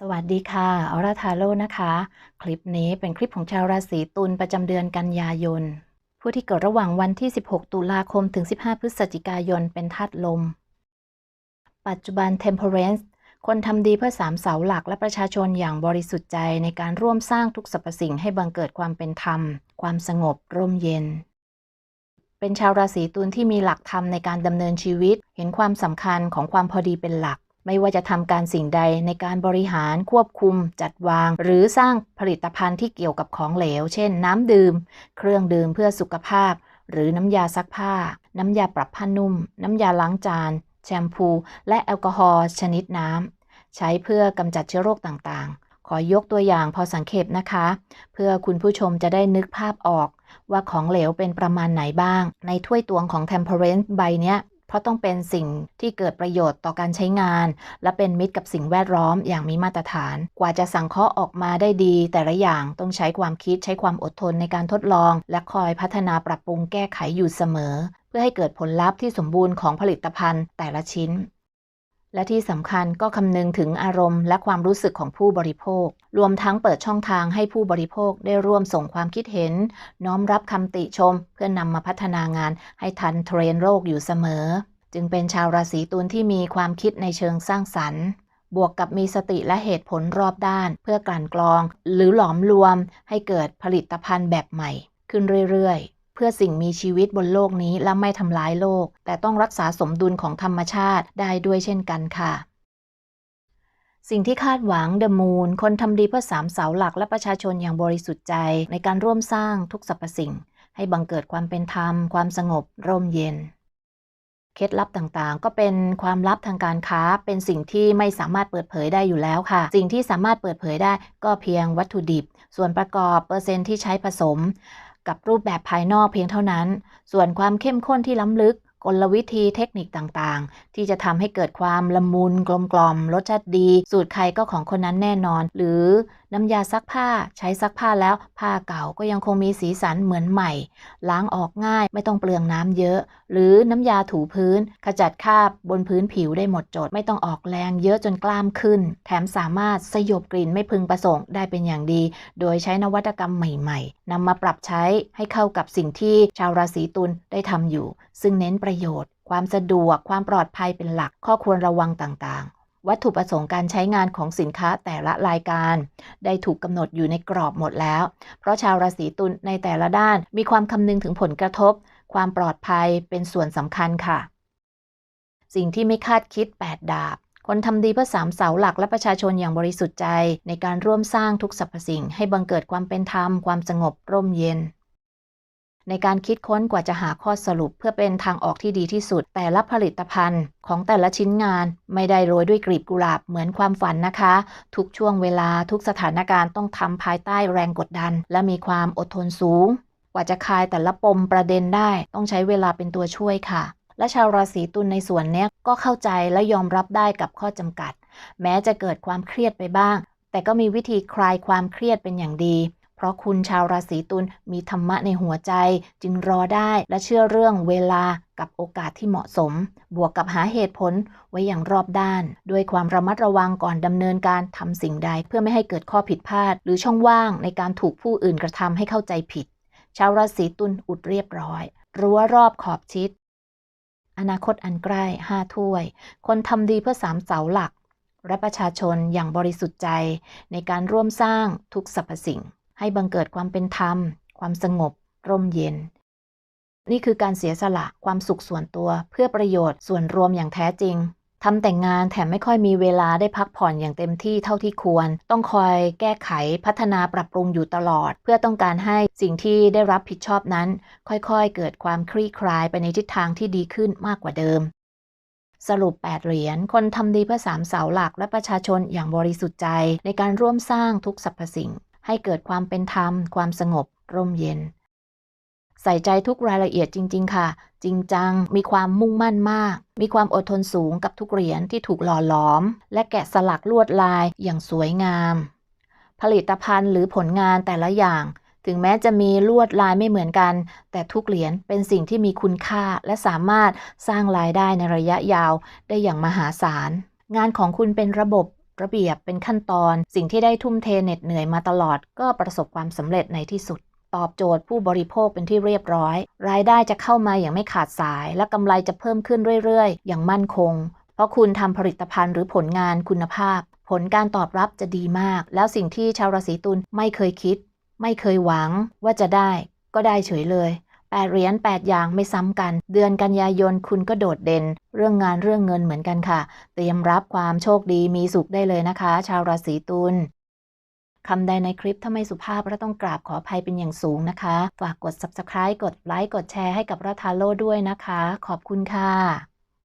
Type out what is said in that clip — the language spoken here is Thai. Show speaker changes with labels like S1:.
S1: สวัสดีค่ะออราทาโร่นะคะ คลิปนี้เป็นคลิปของชาวราศีตุลประจำเดือนกันยายน ผู้ที่เกิดระหว่างวันที่ 16 ตุลาคมถึง 15 พฤศจิกายน เป็นธาตุลม ปัจจุบัน Temperance คนทำดีเพื่อสามเสาหลักและประชาชนอย่างบริสุทธิ์ใจในการร่วมสร้างทุกสรรพสิ่งให้บังเกิดความเป็นธรรม ความสงบ ร่มเย็น เป็นชาวราศีตุลที่มีหลักธรรมในการดำเนินชีวิต เห็นความสำคัญของความพอดีเป็นหลัก ไม่ว่าจะทำการสิ่งใดในการบริหารควบคุมจัดวาง หรือสร้างผลิตภัณฑ์ที่เกี่ยวกับของเหลว เช่น น้ำดื่ม เครื่องดื่มเพื่อสุขภาพ หรือน้ำยาซักผ้า น้ำยาปรับผ้านุ่ม น้ำยาล้างจาน แชมพู และแอลกอฮอล์ชนิดน้ำ ใช้เพื่อกำจัดเชื้อโรคต่างๆ ขอยกตัวอย่างพอสังเขปนะคะ เพื่อคุณผู้ชมจะได้นึกภาพออกว่าของเหลวเป็นประมาณไหนบ้าง ในถ้วยตวงของ Temperance ใบเนี้ย เพราะต้องเป็นสิ่งที่เกิดประโยชน์ต่อการใช้งาน และเป็นมิตรกับสิ่งแวดล้อมอย่างมีมาตรฐาน กว่าจะสังเคราะห์ออกมาได้ดี แต่ละอย่างต้องใช้ความคิดใช้ความอดทนในการทดลอง และคอยพัฒนาปรับปรุงแก้ไขอยู่เสมอ เพื่อให้เกิดผลลัพธ์ที่สมบูรณ์ของผลิตภัณฑ์แต่ละชิ้น และที่สำคัญก็คำนึงถึงอารมณ์และความรู้สึกของผู้บริโภค รวมทั้งเปิดช่องทางให้ผู้บริโภคได้ร่วมส่งความคิดเห็น น้อมรับคำติชม เพื่อนำมาพัฒนางานให้ทันเทรนโลกอยู่เสมอ จึงเป็นชาวราศีตุลที่มีความคิดในเชิงสร้างสรรค์ บวกกับมีสติและเหตุผลรอบด้าน เพื่อกลั่นกรอง หรือหลอมรวมให้เกิดผลิตภัณฑ์แบบใหม่ ขึ้นเรื่อยๆ เพื่อสิ่งมีชีวิตบนโลกนี้และไม่ทำร้ายโลก แต่ต้องรักษาสมดุลของธรรมชาติได้ด้วยเช่นกันค่ะ สิ่งที่คาดหวังเดอะมูนคนทำดีเพื่อสามเสาหลักและประชาชนอย่างบริสุทธิ์ใจ ในการร่วมสร้างทุกสรรพสิ่ง ให้บังเกิดความเป็นธรรม ความสงบ ร่มเย็นเคล็ดลับต่างๆ ก็เป็นความลับทางการค้า เป็นสิ่งที่ไม่สามารถเปิดเผยได้อยู่แล้วค่ะ สิ่งที่สามารถเปิดเผยได้ก็เพียงวัตถุดิบ ส่วนประกอบเปอร์เซ็นต์ที่ใช้ผสม กับรูปแบบภายนอกเพียงเท่านั้น ส่วนความเข้มข้นที่ล้ำลึก กลวิธีเทคนิคต่างๆ ที่จะทำให้เกิดความละมุนกลมกล่อมรสชาติดี สูตรใครก็ของคนนั้นแน่นอน หรือน้ำยาซักผ้าใช้ซักผ้าแล้ว ผ้าเก่าก็ยังคงมีสีสันเหมือนใหม่ ล้างออกง่ายไม่ต้องเปลืองน้ำเยอะ หรือน้ำยาถูพื้น ขจัดคราบบนพื้นผิวได้หมดจด ไม่ต้องออกแรงเยอะจนกล้ามขึ้น แถมสามารถสยบกลิ่นไม่พึงประสงค์ได้เป็นอย่างดี โดยใช้นวัตกรรมใหม่ ๆนำมาปรับใช้ให้เข้ากับสิ่งที่ชาวราศีตุลได้ทำอยู่ ซึ่งเน้นประโยชน์ ความสะดวก ความปลอดภัยเป็นหลัก ข้อควรระวังต่างๆ วัตถุประสงค์การใช้งานของสินค้าแต่ละรายการ ได้ถูกกำหนดอยู่ในกรอบหมดแล้ว เพราะชาวราศีตุลในแต่ละด้านมีความคำนึงถึงผลกระทบ ความปลอดภัยเป็นส่วนสำคัญค่ะ สิ่งที่ไม่คาดคิด 8 ดาบคนทำดีเพื่อสามเสาหลักและประชาชนอย่างบริสุทธิ์ใจ ในการร่วมสร้างทุกสรรพสิ่ง ให้บังเกิดความเป็นธรรม ความสงบร่มเย็น ในการคิดค้นกว่าจะหาข้อสรุปเพื่อเป็นทางออกที่ดีที่สุด แต่ละผลิตภัณฑ์ของแต่ละชิ้นงานไม่ได้โรยด้วยกลีบกุหลาบเหมือนความฝันนะคะ ทุกช่วงเวลาทุกสถานการณ์ต้องทำภายใต้แรงกดดัน และมีความอดทนสูง กว่าจะคลายแต่ละปมประเด็นได้ ต้องใช้เวลาเป็นตัวช่วยค่ะ และชาวราศีตุลในส่วนนี้ก็เข้าใจและยอมรับได้กับข้อจำกัด แม้จะเกิดความเครียดไปบ้าง แต่ก็มีวิธีคลายความเครียดเป็นอย่างดี เพราะคุณชาวราศีตุลมีธรรมะในหัวใจ จึงรอได้และเชื่อเรื่องเวลากับโอกาสที่เหมาะสม บวกกับหาเหตุผลไว้อย่างรอบด้าน ด้วยความระมัดระวังก่อนดำเนินการทำสิ่งใด เพื่อไม่ให้เกิดข้อผิดพลาด หรือช่องว่างในการถูกผู้อื่นกระทำให้เข้าใจผิด ชาวราศีตุลอุดเรียบร้อย รั้วรอบขอบชิด อนาคตอันใกล้ห้าถ้วย คนทำดีเพื่อสามเสาหลัก และประชาชนอย่างบริสุทธิ์ใจในการร่วมสร้างทุกสรรพสิ่ง ให้บังเกิดความเป็นธรรม ความสงบ ร่มเย็น นี่คือการเสียสละความสุขส่วนตัวเพื่อประโยชน์ส่วนรวมอย่างแท้จริงทำแต่งงานแถมไม่ค่อยมีเวลาได้พักผ่อนอย่างเต็มที่เท่าที่ควร ต้องคอยแก้ไขพัฒนาปรับปรุงอยู่ตลอด เพื่อต้องการให้สิ่งที่ได้รับผิดชอบนั้น ค่อยๆ เกิดความคลี่คลายไปในทิศทางที่ดีขึ้นมากกว่าเดิม สรุป 8 เหรียญคนทำดีเพื่อสามเสาหลักและประชาชนอย่างบริสุทธิ์ใจในการร่วมสร้างทุกสรรพสิ่ง ให้เกิดความเป็นธรรม ความสงบ ร่มเย็น ใส่ใจทุกรายละเอียดจริง ๆ ค่ะ จริงจัง มีความมุ่งมั่นมาก มีความอดทนสูงกับทุกเหรียญที่ถูกหล่อหลอม และแกะสลักลวดลายอย่างสวยงาม ผลิตภัณฑ์หรือผลงานแต่ละอย่าง ถึงแม้จะมีลวดลายไม่เหมือนกัน แต่ทุกเหรียญเป็นสิ่งที่มีคุณค่าและสามารถสร้างรายได้ในระยะยาวได้อย่างมหาศาลงานของคุณเป็นระบบ ระเบียบเป็นขั้นตอน สิ่งที่ได้ทุ่มเทเหน็ดเหนื่อยมาตลอด ก็ประสบความสำเร็จในที่สุด ตอบโจทย์ผู้บริโภคเป็นที่เรียบร้อย รายได้จะเข้ามาอย่างไม่ขาดสาย และกำไรจะเพิ่มขึ้นเรื่อยๆ อย่างมั่นคง เพราะคุณทำผลิตภัณฑ์หรือผลงานคุณภาพ ผลการตอบรับจะดีมาก แล้วสิ่งที่ชาวราศีตุลไม่เคยคิด ไม่เคยหวังว่าจะได้ ก็ได้เฉยเลย แปดเหรียญแปดอย่างไม่ซ้ำกัน เดือนกันยายนคุณก็โดดเด่น เรื่องงานเรื่องเงินเหมือนกันค่ะ เตรียมรับความโชคดีมีสุขได้เลยนะคะ ชาวราศีตุลคำใดในคลิปถ้าไม่สุภาพเราต้องกราบขออภัยเป็นอย่างสูงนะคะ ฝากกด subscribe กดไลค์กดแชร์ให้กับรัฐาโลด้วยนะคะ ขอบคุณค่ะ